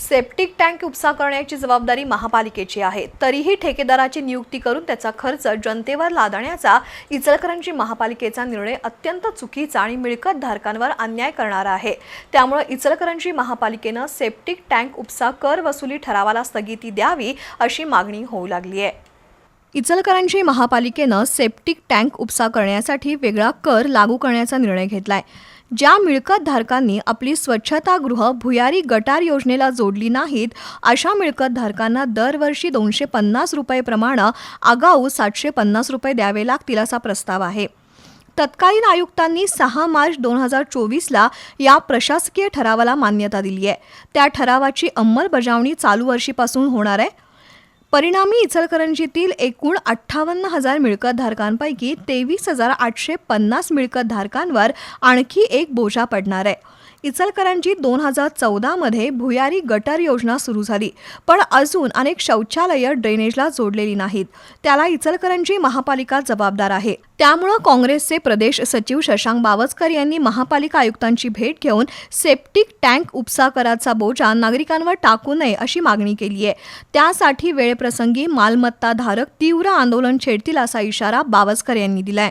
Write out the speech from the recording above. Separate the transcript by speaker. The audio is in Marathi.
Speaker 1: सेप्टिक टँक उपसा करण्याची जबाबदारी महापालिकेची आहे. तरीही ठेकेदाराची नियुक्ती करून त्याचा खर्च जनतेवर लादण्याचा इचलकरंजी महापालिकेचा निर्णय अत्यंत चुकीचा आणि मिळकत धारकांवर अन्याय करणारा आहे. त्यामुळे इचलकरंजी महापालिकेनं सेप्टिक टँक उपसा कर वसुली ठरावाला स्थगिती द्यावी अशी मागणी होऊ लागली आहे. इचलकरंजी महापालिकेनं सेप्टिक टँक उपसा करण्यासाठी वेगळा कर लागू करण्याचा निर्णय घेतलाय. ज्या मिळकतधारकांनी आपली स्वच्छतागृह भुयारी गटार योजनेला जोडली नाहीत अशा मिळकतधारकांना दरवर्षी दोनशे पन्नास रुपयेप्रमाणे आगाऊ सातशे पन्नास रुपये द्यावे लागतील असा प्रस्ताव आहे. तत्कालीन आयुक्तांनी सहा मार्च दोन हजार चोवीसला या प्रशासकीय ठरावाला मान्यता दिली आहे त्या ठरावाची अंमलबजावणी चालू वर्षीपासून होणार आहे. परिणामी इचलकरंजीतील एकूण अठ्ठावन्न हजार मिळकतधारकांपैकी तेवीस हजार आठशे पन्नास मिळकतधारकांवर आणखी एक बोजा पडणार आहे. इचलकरांची दोन हजार चौदामध्ये भुयारी गटर योजना सुरू झाली. पण अजून अनेक शौचालयं ड्रेनेजला जोडलेली नाहीत. त्याला इचलकरांची महापालिका जबाबदार आहे. त्यामुळं काँग्रेसचे प्रदेश सचिव शशांक बावस्कर यांनी महापालिका आयुक्तांची भेट घेऊन सेप्टिक टँक उपसा कराचा बोजा नागरिकांवर टाकू नये अशी मागणी केली आहे. त्यासाठी वेळप्रसंगी मालमत्ताधारक तीव्र आंदोलन छेडतील असा इशारा बावस्कर यांनी दिलाय.